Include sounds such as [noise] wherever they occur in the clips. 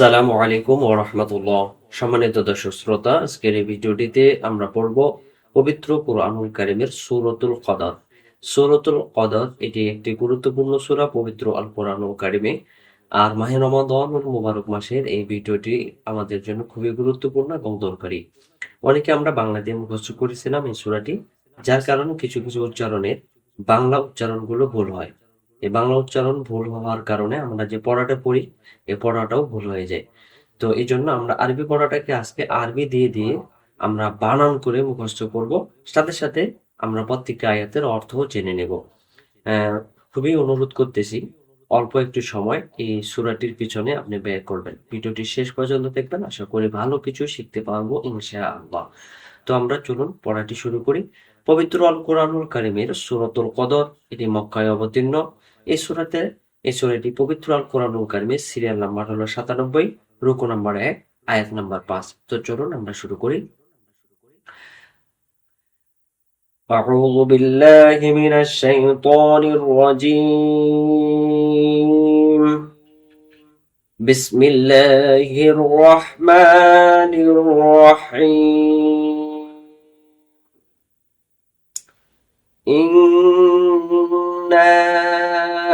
আসসালামু আলাইকুম ও রহমতুল্লাহ। সম্মানিত দর্শক শ্রোতা, আজকের এই ভিডিওটিতে আমরা পড়ব পবিত্র কুরআনুল কারিমের সূরাতুল কদর। সূরাতুল কদর এটি একটি গুরুত্বপূর্ণ সূরা, পবিত্র আল কোরআনুল কারিমে। আর মাহে রমাদানুল মুবারক মাসের এই ভিডিওটি আমাদের জন্য খুবই গুরুত্বপূর্ণ এবং দরকারি। অনেকে আমরা বাংলা দিয়ে মুখস্থ করেছিলাম এই সূরাটি, যার কারণে কিছু কিছু উচ্চারণের বাংলা উচ্চারণগুলো ভুল হয়। এই বাংলা উচ্চারণ ভুল হওয়ার কারণে আমরা যে পড়াটা পড়ি, এই পড়াটাও ভুল হয়ে যায়। তো এই জন্য আমরা আরবি পড়াটাকে আজকে আরবি দিয়ে দিয়ে আমরা বানান করে মুখস্থ করব। সাথে সাথে আমরা প্রত্যেকটা আয়াতের অর্থও জেনে নেব। খুবই অনুরোধ করতেছি, অল্প একটু সময় এই সুরাটির পিছনে আপনি ব্যয় করবেন। ভিডিওটি শেষ পর্যন্ত দেখবেন, আশা করি ভালো কিছু শিখতে পারব ইনশাআল্লাহ। তো আমরা চলুন পড়াটি শুরু করি। পবিত্র আল কোরআনুল কারিমের সূরাতুল কদর, এটি মক্কায় অবতীর্ণ। এই সূরাতে এই সূরাটি পবিত্র আল কোরআনুল কারিমের সিরিয়াল নাম্বার হলো সাতানব্বই রুকু নাম্বার এক আয়াত নাম্বার পাঁচ তো চলুন আমরা শুরু করি أعوذ بالله من الشيطان الرجيم بسم الله الرحمن الرحيم إنا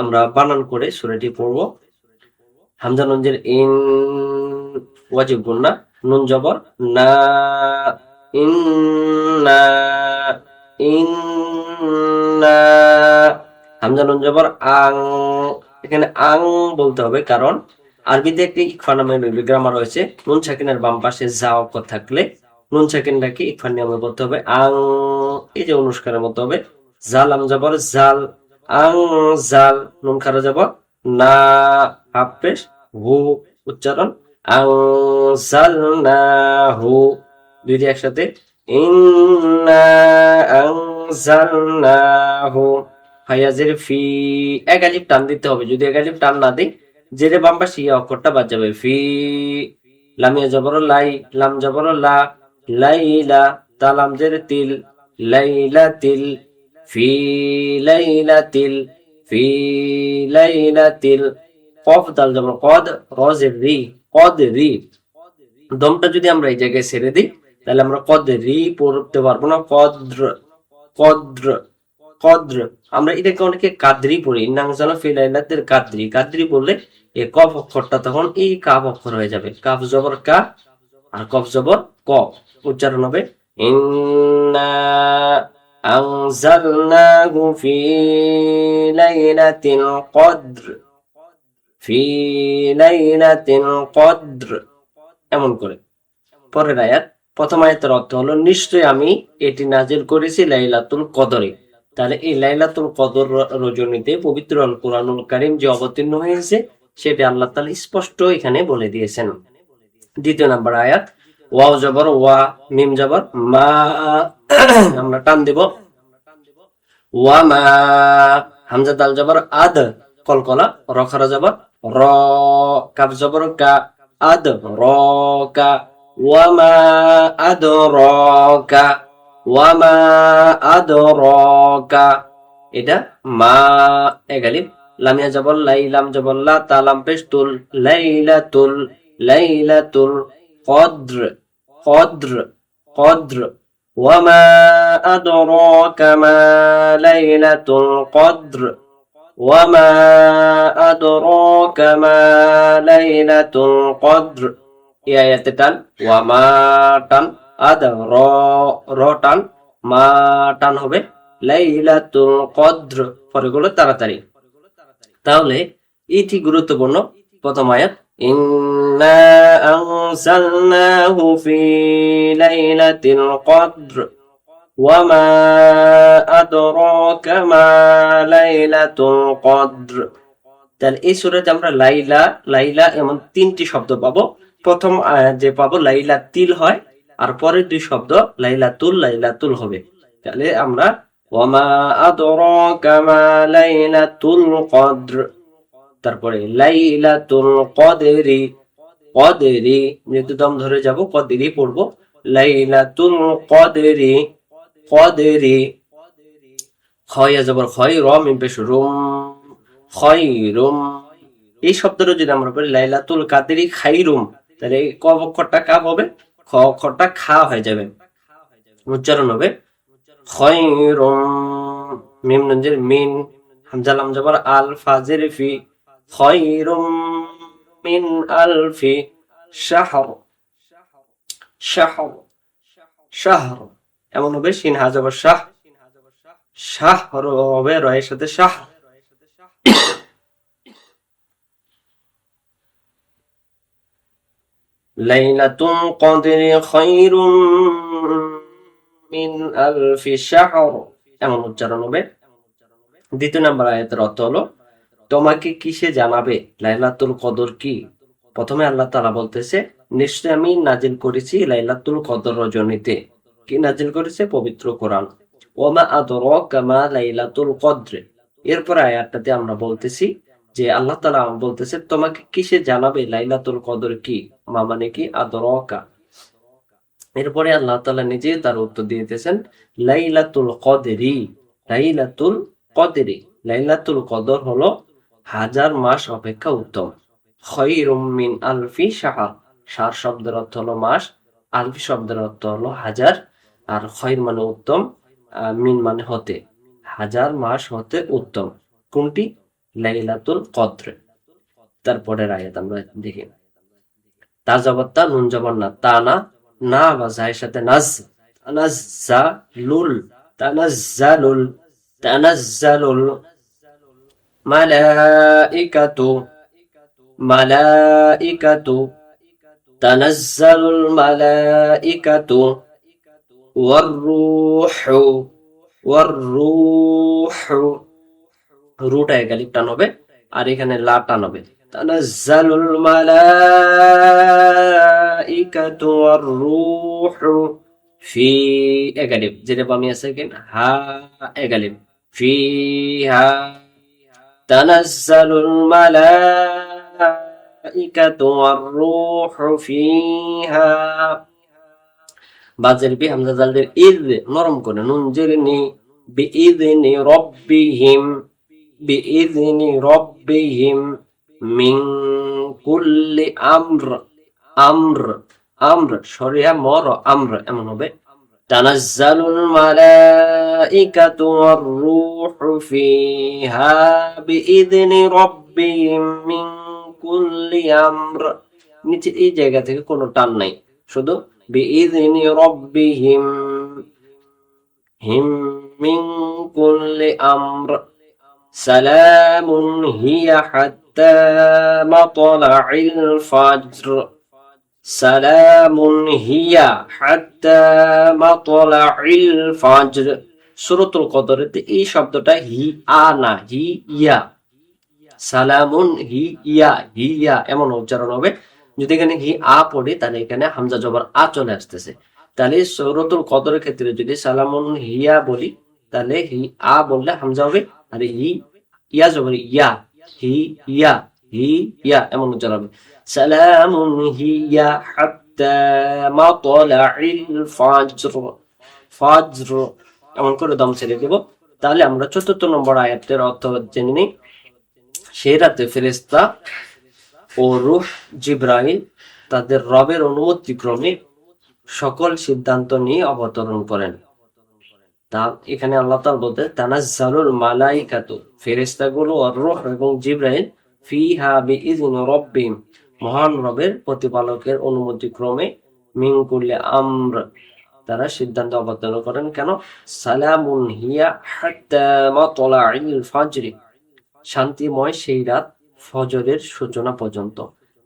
আমরা বানান করে সুরাটি পড়ব। হামজা নুনজের ইন, ওয়াজিব গুন্না নুন জবর, না, ইন্না ইন্না। হামজা নুন জবর, আং, এখানে আং বলতে হবে কারণ আরবিতে একটি ইকফা নামের গ্রামার রয়েছে। নুন সাকিনের বাম পাশে যা অক্ষর থাকলে, নুন সাকিনটাকে ইকফার নিয়মে বলতে হবে আং, এই যে অনুষ্কারের মতো হবে। জাল, আম জবর, জাল আং জাল নুন খারা জবর না হাফ হু উচ্চারণ। আং জাল না হু দুইটি একসাথে। ইন্না আং জাল না হু ফায়াজের ফি, এক আলিফ টান দিতে হবে। যদি এক আলিফ টান না দিই, জেরে বাম পাশে ইয়া অক্ষরটা বাদ যাবে। ফি, লামিয়া জবর, লাই, লাম জবর, লা লাই লাইলা তালাম জের তিল, লাইলা তিল তিল ফি লাইলা তিল কফ দাল জবর কদ, রজের রি, কদ রি। দমটা যদি আমরা এই জায়গায় ছেড়ে দিই, তাহলে আমরা কদ রি পড়তে পারব না, কদ্র কদ্র কদ্র। আমরা এটাকে অনেকে কাদ্রি পড়ি নাংজানা ফিলাইলাতের কাদ্রি। কাদ্রি বললে এই কফ অক্ষরটা তখন এই কাপ অক্ষর হয়ে যাবে। কাফ জবর কা আর কফ জবর ক। উচ্চারণ হবে, ইন্না আনজালনাহু ফি লাইলাতিল কদ্র ফি লাইলাতিল কদ্র এমন করে। পরের আয়াত, প্রথম আয়াতের অর্থ হলো নিশ্চয় আমি এটি নাজিল করেছি লাইলাতুল কদরে। তাহলে এই লাইলাতুল কদর রজনীতে পবিত্র আল কোরআনুল কারিম যে অবতীর্ণ হয়েছে, সেটা আল্লাহ তাআলা স্পষ্ট এখানে বলে দিয়েছেন। দ্বিতীয় নাম্বার আয়াত ওয়াও জবর, ওয়া, মিম জবর, মা, [coughs] আমরা টান দেব। ওয়া, মা, হামজা দাল জবর, আদ, কলকলা, রখারা জবর, র, কাফ জবর, কা, আদ, র, কা, ওয়া, মা, আদ, র, কা, ওয়া, মা, আদ, র, কা, এটা মা এগালিব লামিয়া জবর লাই লাম জবর, লা, তালাম পেশ তুল লাইলাতুল লাইলাতুল কদ্র কদ্র কদ্র وما أدراك ما ليلة القدر وما أدراك ما ليلة القدر এই আয়াতে টান ওয়ামা টান আদ র র টান মা টান হবে লাইলাতুল কদ্র পরেগুলো তাড়াতাড়ি তাহলে এটি গুরুত্বপূর্ণ প্রথম আয়াত ইন্না আনসালনাহু ফি লাইলাতিল কদ্র ওয়ামা আদরাকা মা লাইলাতুল কদ্র তাহলে এই সুরাতে আমরা লাইলা লাইলা এমন তিনটি শব্দ পাবো। প্রথম যে পাবো লাইলা তিল হয়, আর পরের দুই শব্দ লাইলা তুল লাইলা তুল হবে। তাহলে আমরা ওয়ামা আদরাকা মা লাইলাতুল কদর, তারপরে লাইলাতুল কদরি কদরি যেহেতু দম ধরে যাব কদরি পড়ব। লাইলাতুল কদরি কদরি। ক্ষয় জবর ক্ষয় রম ইম্পেশ রুম ক্ষয় রুম এই শব্দটা যদি আমরা বলি লাইলাতুল কাদেরি খাইরুম, তাহলে এই ক অক্ষরটা কাপ হবে? খ অক্ষরটা খা হয়ে যাবে। উচ্চারণ হবে খয়রুম মিম নঞ্জের মিন হামজা লাম জবর আল ফাজের ফি। খয়রুম মিন আলফি শাহর শাহর শাহর এমন হবে সিন হা জবর শাহ। শাহ হবে রয়ের সাথে শাহ। লাইলাতুল কদরি খায়রুম মিন আলফি শাহর। এমন উচ্চারণ হবে। দ্বিতীয় নম্বর আয়াতের অর্থ হলো তোমাকে কিসে জানাবে? লাইলাতুল কদর কি? প্রথমে আল্লাহ তাআলা বলতেছে নিশ্চয় আমি নাজিল করেছি লাইলাতুল কদর রজনীতে। কি নাজিল করেছে? পবিত্র কোরআন। ওমা আদরাকা মা লাইলাতুল কদর। এরপর আয়াতটাতে আমরা বলতেছি যে আল্লাহ তাআলা বলতেছে, তোমাকে কিসে জানাবে? লাইলাতুল কদর কি? মা মানে কি? আদরাকা। এরপরে আল্লাহ তাআলা নিজে তার উত্তর দিতেছেন লাইলাতুল কদরি লাইলাতুল কদরি। লাইলাতুল কদর হলো হাজার মাস অপেক্ষা উত্তম। খৈরুম আলফি শাহর সার শব্দের অর্থ হলো মাস, আলফি শব্দের অর্থ হলো হাজার, আর খৈর মানে উত্তম মিন মানে হতে। হাজার মাস হতে উত্তম। কোনটি? লাইলাতুল কদ্র। তারপরের আয়াত আমরা দেখি। তা জবর নুন জবর না। তা না না বা জায়ের সাথে নাজ। তানাজ্জালুল তানাজ্জালুল তানাজ্জালুল। মালাইকাতু মালাইকাতু তানাজ্জালুল মালাইকাতু ওয়াররূহু ওয়াররূহু রুটা একালিপ টান হবে আর এখানে লা টান হবে তানাজ্জালুল মালাইকাতু ওয়াররূহু ফি একালিপ যেটা বামি আছে কেন হা একালিপ ফিহা তানাজ্জালুল মালাইকাতু ওয়াররূহু ফিহা বাজের বি হামজা জালদের ইদ নরম করে নুন জেরনি বিইذনি রব্বিহিম বিইذনি রব্বিহিম মিন কুল্লি আমর আমর আমর, সরিয়া মর আমর, এমন হবে। تنزل الملائكة والروح فيها بإذن ربهم من كل أمر. شدو بإذن ربهم هم من كل أمر سلام هي حتى مطلع الفجر সালামুন হিয়া হাত্তা মাতলাইল ফাজর। সুরতুল কদরেতে এই শব্দটা হি, আ না, হি, ইয়া। সালামুন হি, ইয়া হি, ইয়া, এমন উচ্চারণ হবে। যদি এখানে হি, আ পড়ে, তাহলে এখানে হামজা জবর আ চলে আসতেছে। তাহলে সৌরতুল কদরের ক্ষেত্রে যদি সালামুন হিয়া বলি, তাহলে হি, আ বললে হামজা হবে। আর হি, ইয়া জবর ইয়া, হি, ইয়া। হি, ইয়া, এমন উচ্চারণ হবে সালামুন হিয়া হাত্তা মাতলাইল ফাজর। ফাজর, এমন করে দম ছেড়ে দেব। তাহলে আমরা চতুর্থ নম্বর আয়াতের অর্থ জেনে নিই। সেই রাতে ফেরেস্তা ও রুহ জিব্রাইল তাদের রবের অনুমতিক্রমে সকল সিদ্ধান্ত নিয়ে অবতরণ করেন। তা এখানে আল্লাহ তাআলা বলতে তানাজ্জালুল মালাইকাতু। ফেরেশতাগুলো আর রূহ এবং জিব্রাইল ফিহা মহান রবের প্রতিপালকের অনুমতিক্রমে মিন কুল্লি আমর তারা সিদ্ধান্ত অবতরণ করেন। কেন? সালামুন হিয়া হাত্তা মাতলাইল ফাজরি। শান্তিময় সেই রাত ফজরের সূচনা পর্যন্ত।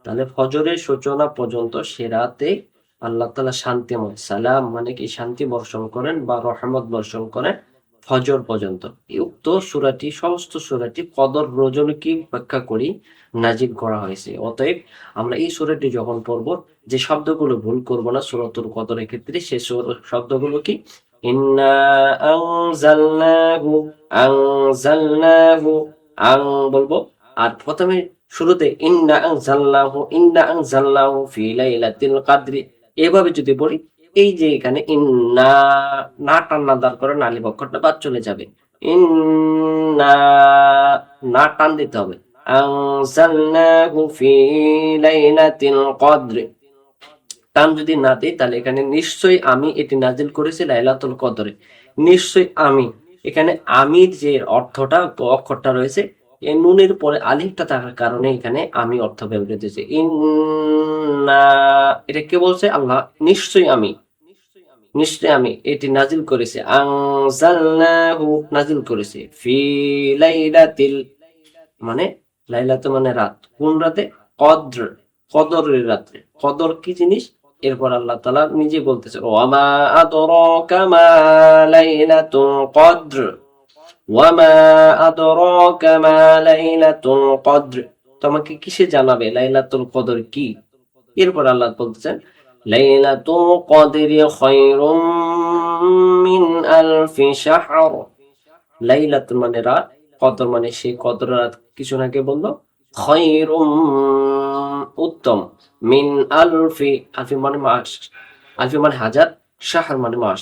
তাহলে ফজরের সূচনা পর্যন্ত সে রাতে আল্লাহ তালা শান্তিময়, সালাম মানে কি? শান্তি বর্ষণ করেন বা রহমত বর্ষণ করেন। ফজর পর্যন্ত। উক্ত সুরাটি, সমস্ত সুরাটি কদর রজনীকে ব্যাখ্যা করি নাজিল করা হয়েছে। অতএব আমরা এই সুরাটি যখন পড়ব, যে শব্দগুলো ভুল করব না সুরতুল কদরের ক্ষেত্রে, সে শব্দগুলো কি? ইন্না আনজালনাহু আনজালনাহু আং বলব। আর প্রথমে শুরুতে ইন্না আনজালনাহু ইন্না আনজালনাহু ফি লাইলাতিল কদরি এভাবে যদি পড়ি এই যে এখানে ইন্না, না টান্না দাঁড় করে নালি বক্ষরটা বাদ চলে যাবে। ইন্না, না টান দিতে হবে। আনজালনাহু ফি লাইলাতিল টান যদি না দিই, তাহলে এখানে নিশ্চয়ই আমি এটি নাজিল করেছি লাইলাতুল কদরে। নিশ্চয়ই আমি। এখানে আমির যে অর্থটা অক্ষরটা রয়েছে এই নুনের পরে আলিফটা থাকার কারণে এখানে আমি অর্থ ব্যবহৃত হয়েছে এটা কে বলছে? আল্লাহ। নিশ্চয়ই আমি। নিশ্চয়ই আমি। এটি নাজিল করেছি। নাজিল করেছি। ফি লাইলাতিল মানে লাইলাতু মানে রাত। কোন রাতে? কদ্র, কদরের রাত্রে কদর কি জিনিস? এরপর আল্লাহ তাআলা নিজে বলতেছে ওয়ামা আদরাকা মা লাইলাতুল কদ্র। ওয়ামা আদরাকা মা লাইলাতুল কদ্র তোমাকে কিসে জানাবে? লাইলাতুল কদর কি? এরপর আল্লাহ বলতেছেন, লাইলাতুল কদরি খায়রুম মিন আলফি শাহর লাইলাতুল মানে রাত, কদর মানে সেই কদর রাত। কিছু আগে বলল? খৈরুম উত্তম মিন আলফি আলফি মানে মাস, আলফি মানে হাজার, শাহর মানে মাস।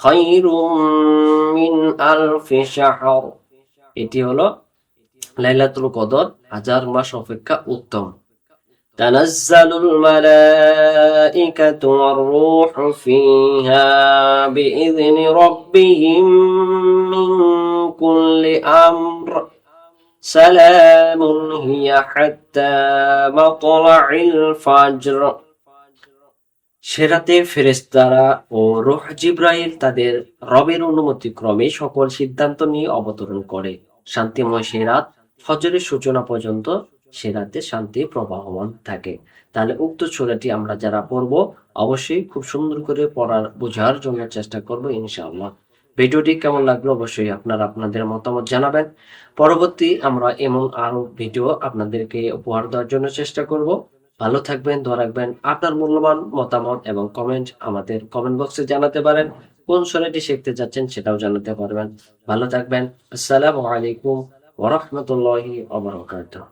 খৈরুম মিন আলফি শাহর এটি হলো লাইলাতুল কদর হাজার মাস অপেক্ষা উত্তম تنزل الملائكة والروح فيها بإذن ربهم من كل أمر سلام هي حتى مطلع الفجر সেরাতে ফেরেস্তারা ও রোহ জিব্রাইল তাদের রবের অনুমতি ক্রমে সকল সিদ্ধান্ত নিয়ে অবতরণ করে। শান্তিময় সেরাত ফজরের সূচনা পর্যন্ত সেরাতে শান্তি প্রবাহমান থাকে। তাহলে উক্ত সূরাটি আমরা যারা পড়ব, অবশ্যই খুব সুন্দর করে পড়ার, বোঝার জন্য চেষ্টা করব ইনশাআল্লাহ। ভিডিওটি কেমন লাগল অবশ্যই আপনারা আপনাদের মতামত জানাবেন। পরবর্তী আমরা এমন আরও ভিডিও আপনাদেরকে উপহার দেওয়ার জন্য চেষ্টা করব। ভালো থাকবেন, দোয়া রাখবেন। আপনার মূল্যবান মতামত এবং কমেন্ট আমাদের কমেন্ট বক্সে জানাতে পারেন। কোন সরাইটি শিখতে যাচ্ছেন সেটাও জানাতে পারবেন। ভালো থাকবেন। আসসালামু আলাইকুম ওয়া রাহমাতুল্লাহি ওয়া বারাকাতুহু।